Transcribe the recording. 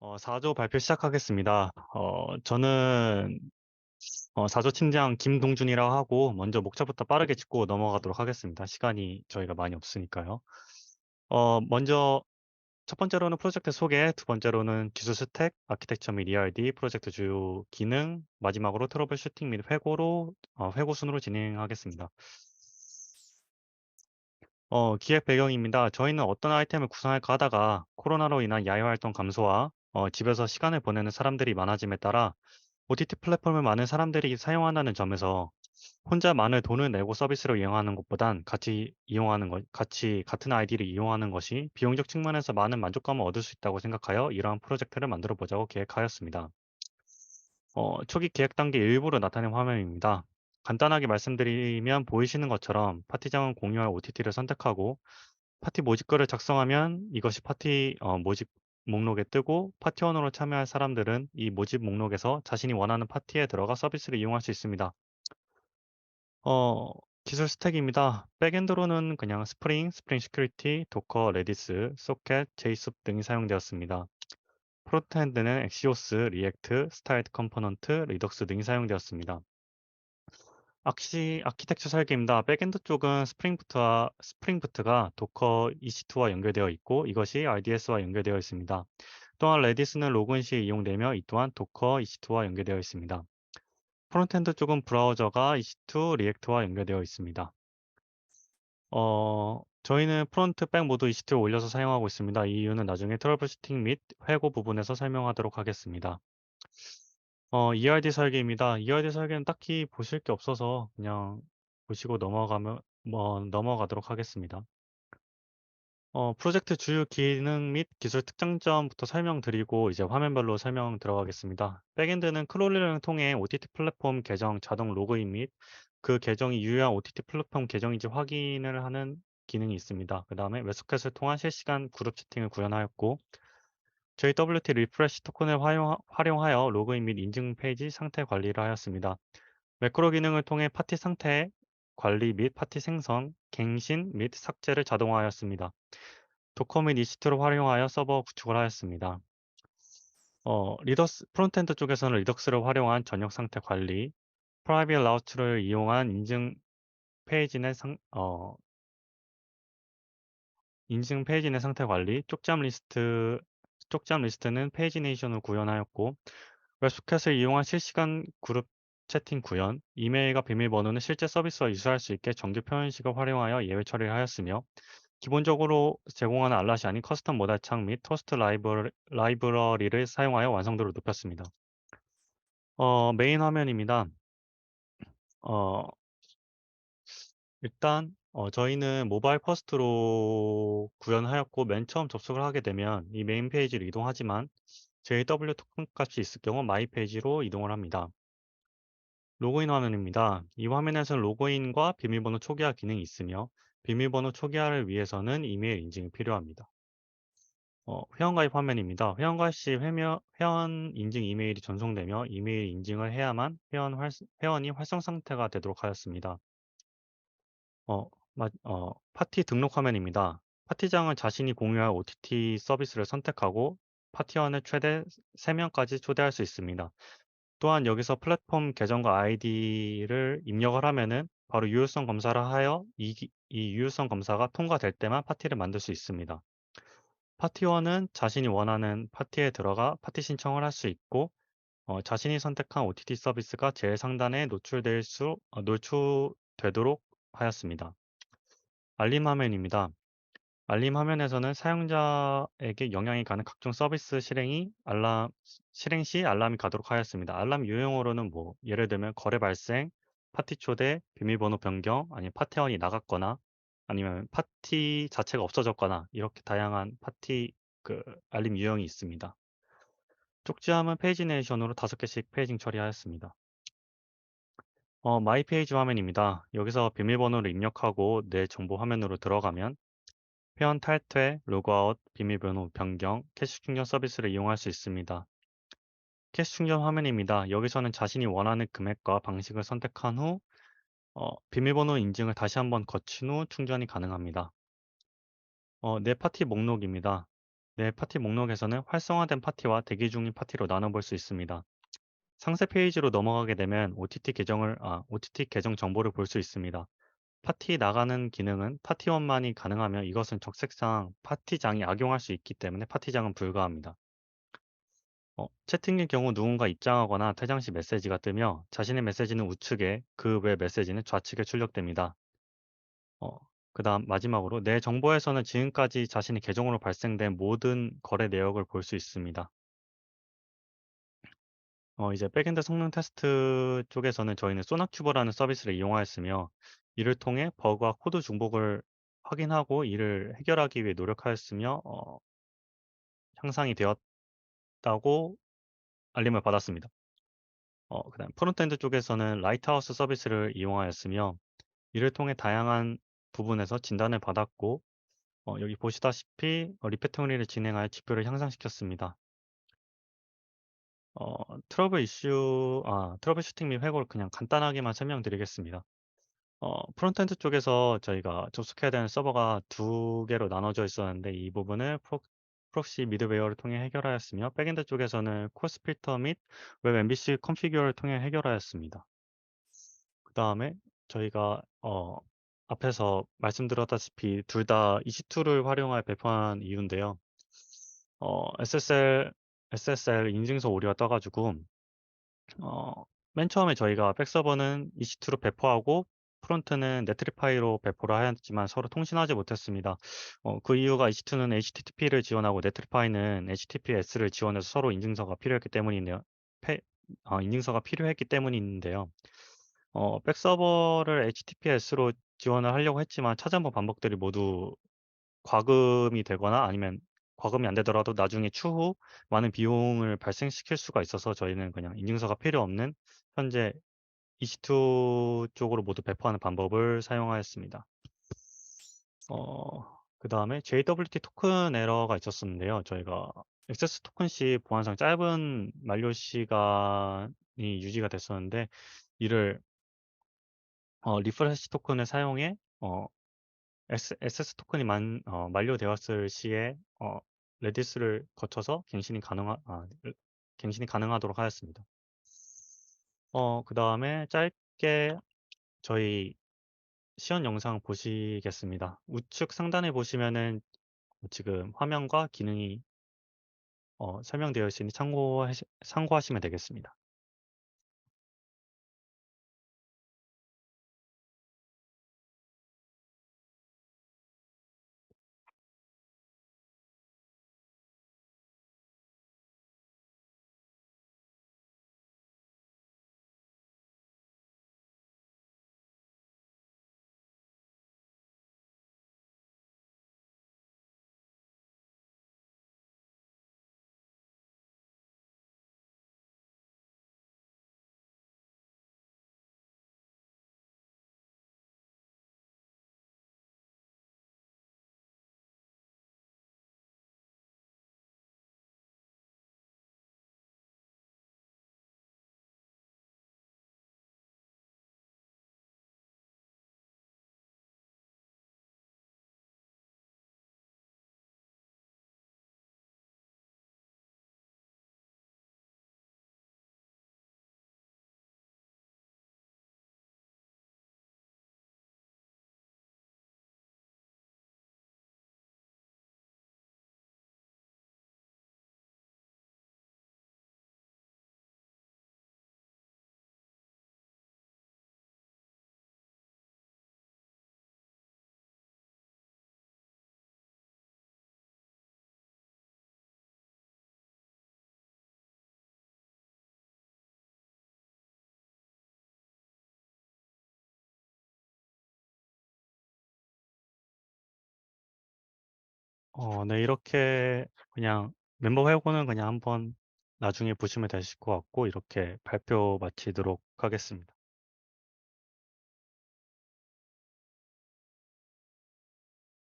어 4조 발표 시작하겠습니다. 어 저는 어 4조 팀장 김동준이라고 하고 먼저 목차부터 빠르게 짚고 넘어가도록 하겠습니다. 시간이 저희가 많이 없으니까요. 어 먼저 첫 번째로는 프로젝트 소개, 두 번째로는 기술 스택, 아키텍처 및 ERD, 프로젝트 주요 기능, 마지막으로 트러블 슈팅 및 회고로 어 회고 순으로 진행하겠습니다. 어 기획 배경입니다. 저희는 어떤 아이템을 구상할까 하다가 코로나로 인한 야외 활동 감소와 어 집에서 시간을 보내는 사람들이 많아짐에 따라 OTT 플랫폼을 많은 사람들이 사용한다는 점에서 혼자 많은 돈을 내고 서비스를 이용하는 것보단 같이 이용하는 것, 같이 같은 아이디를 이용하는 것이 비용적 측면에서 많은 만족감을 얻을 수 있다고 생각하여 이러한 프로젝트를 만들어 보자고 계획하였습니다. 어, 초기 계획 단계 일부로 나타낸 화면입니다. 간단하게 말씀드리면 보이시는 것처럼 파티장은 공유할 OTT를 선택하고 파티 모집글을 작성하면 이것이 파티 어, 모집 목록에 뜨고 파티원으로 참여할 사람들은 이 모집 목록에서 자신이 원하는 파티에 들어가 서비스를 이용할 수 있습니다. 어, 기술 스택입니다. 백엔드로는 그냥 스프링, 스프링 시큐리티, 도커, 레디스, 소켓, 제이숲 등이 사용되었습니다. 프론트엔드는 엑시오스, 리액트, 스타일드 컴포넌트, 리덕스 등이 사용되었습니다. 악시 아키텍처 설계입니다. 백엔드 쪽은 스프링부트와 스프링부트가 도커 EC2와 연결되어 있고 이것이 RDS와 연결되어 있습니다. 또한 레디스는 로그인 시에 이용되며 이 또한 도커 EC2와 연결되어 있습니다. 프론트엔드 쪽은 브라우저가 EC2 리액트와 연결되어 있습니다. 어, 저희는 프론트 백 모두 EC2를 올려서 사용하고 있습니다. 이 이유는 나중에 트러블 슈팅 및 회고 부분에서 설명하도록 하겠습니다. 어, ERD 설계입니다. ERD 설계는 딱히 보실 게 없어서 그냥 보시고 넘어가면 뭐 넘어가도록 하겠습니다. 어, 프로젝트 주요 기능 및 기술 특장점부터 설명드리고 이제 화면별로 설명 들어가겠습니다. 백엔드는 크롤링을 통해 OTT 플랫폼 계정 자동 로그인 및 그 계정이 유효한 OTT 플랫폼 계정인지 확인을 하는 기능이 있습니다. 그 다음에 웹소켓을 통한 실시간 그룹 채팅을 구현하였고 JWT 리프레시 토큰을 활용, 활용하여 로그인 및 인증 페이지 상태 관리를 하였습니다. 매크로 기능을 통해 파티 상태 관리 및 파티 생성, 갱신 및 삭제를 자동화하였습니다. 도커 및 이시트를 활용하여 서버 구축을 하였습니다. 어, 리더스, 프론트엔드 쪽에서는 리덕스를 활용한 전역 상태 관리, 프라이빗 라우트를 이용한 인증 페이지 내 상, 어, 인증 페이지 내 상태 관리, 쪽잠 리스트, 쪽잠 리스트는 페이지네이션을 구현하였고, 웹소켓을 이용한 실시간 그룹 채팅 구현, 이메일과 비밀번호는 실제 서비스와 유사할 수 있게 정규 표현식을 활용하여 예외 처리를 하였으며, 기본적으로 제공하는 알라시 아닌 커스텀 모달 창 및 토스트 라이브러, 라이브러리를 사용하여 완성도를 높였습니다. 어, 메인 화면입니다. 어, 일단 어, 저희는 모바일 퍼스트로 구현하였고 맨 처음 접속을 하게 되면 이 메인 페이지로 이동하지만 JW 토큰 값이 있을 경우 마이 페이지로 이동을 합니다. 로그인 화면입니다. 이 화면에서는 로그인과 비밀번호 초기화 기능이 있으며 비밀번호 초기화를 위해서는 이메일 인증이 필요합니다. 어, 회원가입 화면입니다. 회원가입 시 회면, 회원 인증 이메일이 전송되며 이메일 인증을 해야만 회원 활, 회원이 활성 상태가 되도록 하였습니다. 어, 마, 어, 파티 등록 화면입니다. 파티장은 자신이 공유할 OTT 서비스를 선택하고 파티원을 최대 3 명까지 초대할 수 있습니다. 또한 여기서 플랫폼 계정과 아이디를 입력을 하면은 바로 유효성 검사를 하여 이, 이 유효성 검사가 통과될 때만 파티를 만들 수 있습니다. 파티원은 자신이 원하는 파티에 들어가 파티 신청을 할 수 있고 어, 자신이 선택한 OTT 서비스가 제일 상단에 노출될 수 어, 노출되도록 하였습니다. 알림 화면입니다. 알림 화면에서는 사용자에게 영향이 가는 각종 서비스 실행이 알람 실행 시 알람이 가도록 하였습니다. 알람 유형으로는 뭐 예를 들면 거래 발생, 파티 초대, 비밀번호 변경, 아니면 파티원이 나갔거나 아니면 파티 자체가 없어졌거나 이렇게 다양한 파티 그 알림 유형이 있습니다. 쪽지함은 페이지네이션으로 다섯 개씩 페이징 처리하였습니다. 어, 마이 페이지 화면입니다. 여기서 비밀번호를 입력하고 내 정보 화면으로 들어가면 회원 탈퇴, 로그아웃, 비밀번호 변경, 캐시 충전 서비스를 이용할 수 있습니다. 캐시 충전 화면입니다. 여기서는 자신이 원하는 금액과 방식을 선택한 후 어, 비밀번호 인증을 다시 한번 거친 후 충전이 가능합니다. 어, 내 파티 목록입니다. 내 파티 목록에서는 활성화된 파티와 대기 중인 파티로 나눠볼 수 있습니다. 상세 페이지로 넘어가게 되면 OTT 계정을, 아, OTT 계정 정보를 볼 수 있습니다. 파티 나가는 기능은 파티원만이 가능하며 이것은 적색상 파티장이 악용할 수 있기 때문에 파티장은 불가합니다. 어, 채팅일 경우 누군가 입장하거나 퇴장 시 메시지가 뜨며 자신의 메시지는 우측에 그 외 메시지는 좌측에 출력됩니다. 어, 그 다음 마지막으로 내 정보에서는 지금까지 자신의 계정으로 발생된 모든 거래 내역을 볼 수 있습니다. 어, 이제 백엔드 성능 테스트 쪽에서는 저희는 소나큐버라는 서비스를 이용하였으며 이를 통해 버그와 코드 중복을 확인하고 이를 해결하기 위해 노력하였으며 어, 향상이 되었다고 알림을 받았습니다. 어, 그다음 프론트엔드 쪽에서는 라이트하우스 서비스를 이용하였으며 이를 통해 다양한 부분에서 진단을 받았고 어, 여기 보시다시피 어, 리패터링을 진행하여 지표를 향상시켰습니다. 어, 트러블 이슈, 아, 트러블 슈팅 및 회고를 그냥 간단하게만 설명드리겠습니다. 어, 프론트엔드 쪽에서 저희가 접속해야 되는 서버가 두 개로 나눠져 있었는데 이 부분을 프로, 프록시 미드웨어를 통해 해결하였으며 백엔드 쪽에서는 코스 필터 및 웹 MVC 컨피규어를 통해 해결하였습니다. 그 다음에 저희가 어, 앞에서 말씀드렸다시피 둘 다 EC2를 활용하여 배포한 이유인데요. 어, SSL, SSL 인증서 오류가 떠가지고 어, 맨 처음에 저희가 백서버는 EC2로 배포하고 프론트는 네트리파이로 배포를 하였지만 서로 통신하지 못했습니다. 어, 그 이유가 EC2는 HTTP를 지원하고 네트리파이는 HTTPS를 지원해서 서로 인증서가 필요했기 때문인데요. 페, 어, 인증서가 필요했기 때문인데요. 어, 백서버를 HTTPS로 지원을 하려고 했지만 차전부 반복들이 모두 과금이 되거나 아니면 과금이 안 되더라도 나중에 추후 많은 비용을 발생시킬 수가 있어서 저희는 그냥 인증서가 필요 없는 현재 EC2 쪽으로 모두 배포하는 방법을 사용하였습니다. 어, 그 다음에 JWT 토큰 에러가 있었는데요. 저희가 액세스 토큰 시 보안상 짧은 만료 시간이 유지가 됐었는데 이를 어, 리프레시 토큰을 사용해 어, SS 토큰이 만, 어, 만료되었을 시에 어, 레디스를 거쳐서 갱신이 가능하, 아, 갱신이 가능하도록 하였습니다. 어, 그 다음에 짧게 저희 시연 영상 보시겠습니다. 우측 상단에 보시면은 지금 화면과 기능이 어, 설명되어 있으니 참고하시, 참고하시면 되겠습니다. 어, 네, 이렇게 그냥 멤버 회고는 그냥 한번 나중에 보시면 되실 것 같고 이렇게 발표 마치도록 하겠습니다.